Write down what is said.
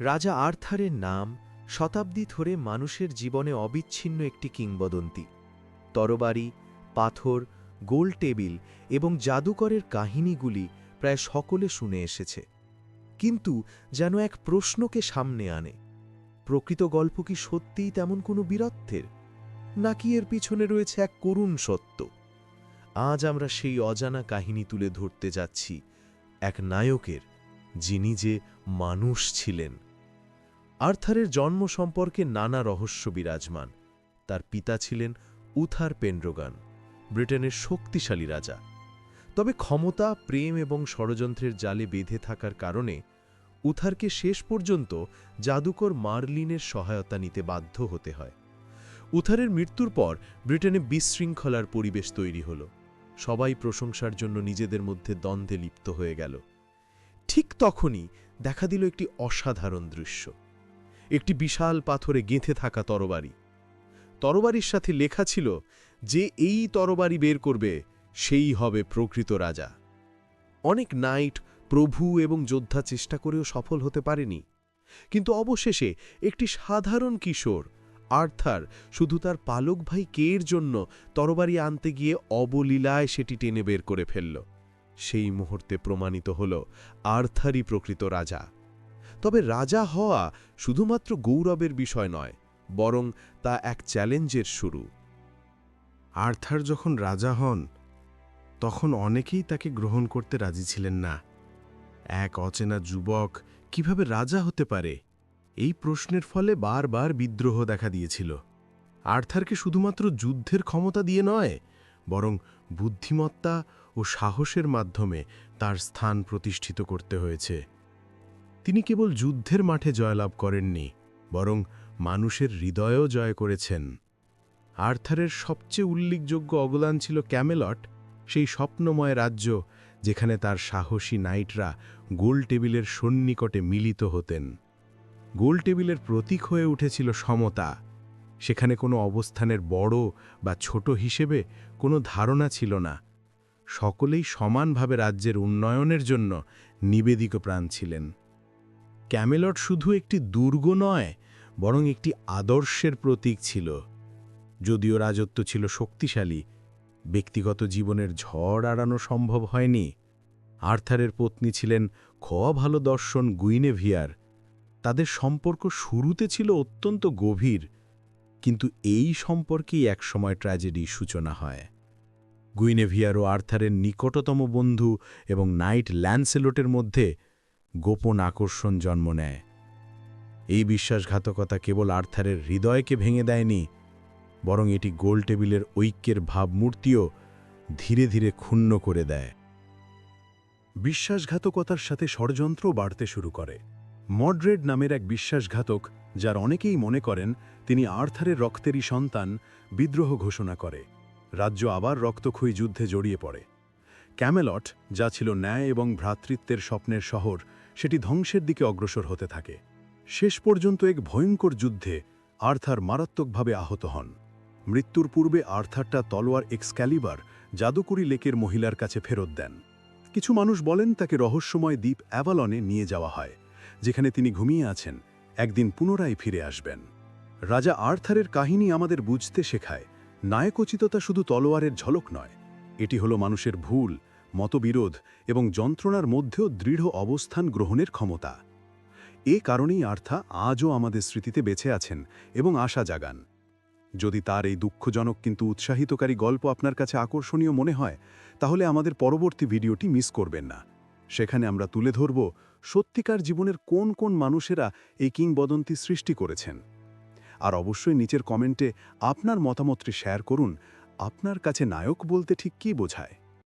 রাজা আর্থারের নাম শতাব্দী ধরে মানুষের জীবনে অবিচ্ছিন্ন একটি কিংবদন্তি। তরবারি, পাথর, গোল টেবিল এবং জাদুকরের কাহিনীগুলি প্রায় সকলে শুনে এসেছে। কিন্তু যেন এক প্রশ্নকে সামনে আনে, প্রকৃত গল্প কি সত্যিই তেমন কোনো বীরত্বের? নাকি এর পিছনে রয়েছে এক করুণ সত্য? আজ আমরা সেই অজানা কাহিনী তুলে ধরতে যাচ্ছি এক নায়কের, যিনি যে মানুষ ছিলেন। আর্থারের জন্ম সম্পর্কে নানা রহস্য বিরাজমান। তার পিতা ছিলেন উথার পেন্ড্রোগান, ব্রিটেনের শক্তিশালী রাজা। তবে ক্ষমতা, প্রেম এবং ষড়যন্ত্রের জালে বেঁধে থাকার কারণে উথারকে শেষ পর্যন্ত জাদুকর মার্লিনের সহায়তা নিতে বাধ্য হতে হয়। উথারের মৃত্যুর পর ব্রিটেনে বিশৃঙ্খলার পরিবেশ তৈরি হল। সবাই প্রশংসার জন্য নিজেদের মধ্যে দ্বন্দ্বে লিপ্ত হয়ে গেল। ঠিক তখনই দেখা দিল একটি অসাধারণ দৃশ্য। একটি বিশাল পাথরে গেঁথে থাকা তরবারি। তরবারির সাথে লেখা ছিল, যে এই তরবারি বের করবে, সেই হবে প্রকৃত রাজা। অনেক নাইট প্রভু এবং যোদ্ধা চেষ্টা করেও সফল হতে পারেনি। কিন্তু অবশেষে একটি সাধারণ কিশোর, আর্থার, শুধু তার পালক ভাই কের জন্য তরবারি আনতে গিয়ে অবলীলায় সেটি টেনে বের করে ফেলল। সেই মুহূর্তে প্রমাণিত হল, আর্থারই প্রকৃত রাজা। তবে রাজা হওয়া শুধুমাত্র গৌরবের বিষয় নয়, বরং তা এক চ্যালেঞ্জের শুরু। আর্থার যখন রাজা হন, তখন অনেকেই তাকে গ্রহণ করতে রাজি ছিলেন না। এক অচেনা যুবক কীভাবে রাজা হতে পারে? এই প্রশ্নের ফলে বারবার বিদ্রোহ দেখা দিয়েছিল। আর্থারকে শুধুমাত্র যুদ্ধের ক্ষমতা দিয়ে নয়, বরং বুদ্ধিমত্তা ও সাহসের মাধ্যমে তার স্থান প্রতিষ্ঠিত করতে হয়েছে। তিনি কেবল যুদ্ধের মাঠে জয়লাভ করেননি, বরং মানুষের হৃদয়ও জয় করেছেন। আর্থারের সবচেয়ে উল্লেখযোগ্য অবদান ছিল ক্যামেলট, সেই স্বপ্নময় রাজ্য যেখানে তার সাহসী নাইটরা গোল টেবিলের সন্নিকটে মিলিত হতেন। গোল টেবিলের প্রতীক হয়ে উঠেছিল সমতা। সেখানে কোনো অবস্থানের বড় বা ছোট হিসেবে কোনো ধারণা ছিল না। সকলেই সমানভাবে রাজ্যের উন্নয়নের জন্য নিবেদিত প্রাণ ছিলেন। ক্যামেলট শুধু একটি দুর্গ নয়, বরং একটি আদর্শের প্রতীক ছিল। যদিও রাজত্ব ছিল শক্তিশালী, ব্যক্তিগত জীবনের ঝড় আড়ানো সম্ভব হয়নি। আর্থারের পত্নী ছিলেন খোয়া ভালো দর্শন গুইনেভিয়ার। তাদের সম্পর্ক শুরুতে ছিল অত্যন্ত গভীর, কিন্তু এই সম্পর্কেই একসময় ট্র্যাজেডির সূচনা হয়। গুইনেভিয়ার ও আর্থারের নিকটতম বন্ধু এবং নাইট ল্যান্সেলোটের মধ্যে গোপন আকর্ষণ জন্ম নেয়। এই বিশ্বাসঘাতকতা কেবল আর্থারের হৃদয়কে ভেঙে দেয়নি, বরং এটি গোল টেবিলের ঐক্যের ভাবমূর্তিও ধীরে ধীরে ক্ষুণ্ণ করে দেয়। বিশ্বাসঘাতকতার সাথে ষড়যন্ত্র বাড়তে শুরু করে। মডরেড নামের এক বিশ্বাসঘাতক, যার অনেকেই মনে করেন তিনি আর্থারের রক্তেরই সন্তান, বিদ্রোহ ঘোষণা করে। রাজ্য আবার রক্তক্ষয়ী যুদ্ধে জড়িয়ে পড়ে। ক্যামেলট, যা ছিল ন্যায় এবং ভ্রাতৃত্বের স্বপ্নের শহর, সেটি ধ্বংসের দিকে অগ্রসর হতে থাকে। শেষ পর্যন্ত এক ভয়ঙ্কর যুদ্ধে আর্থার মারাত্মকভাবে আহত হন। মৃত্যুর পূর্বে আর্থারটা তলোয়ার এক্সক্যালিবার, জাদুকরি লেকের মহিলার কাছে ফেরত দেন। কিছু মানুষ বলেন তাকে রহস্যময় দ্বীপ অ্যাভালনে নিয়ে যাওয়া হয়, যেখানে তিনি ঘুমিয়ে আছেন, একদিন পুনরায় ফিরে আসবেন। রাজা আর্থারের কাহিনী আমাদের বুঝতে শেখায় নায়কোচিততা শুধু তলোয়ারের ঝলক নয় এটি হলো মানুষের ভুল, মতবিরোধ এবং যন্ত্রণার মধ্যেও দৃঢ় অবস্থান গ্রহণের ক্ষমতা। এ কারণেই আর্থা আজও আমাদের স্মৃতিতে বেঁচে আছেন এবং আশা জাগান। যদি তার এই দুঃখজনক কিন্তু উৎসাহিতকারী গল্প আপনার কাছে আকর্ষণীয় মনে হয়, তাহলে আমাদের পরবর্তী ভিডিওটি মিস করবেন না। সেখানে আমরা তুলে ধরব সত্যিকার জীবনের কোন কোন মানুষেরা এই কিংবদন্তি সৃষ্টি করেছেন। আর অবশ্যই নিচের কমেন্টে আপনার মতামতটি শেয়ার করুন আপনার কাছে নায়ক বলতে ঠিক কী বোঝায়?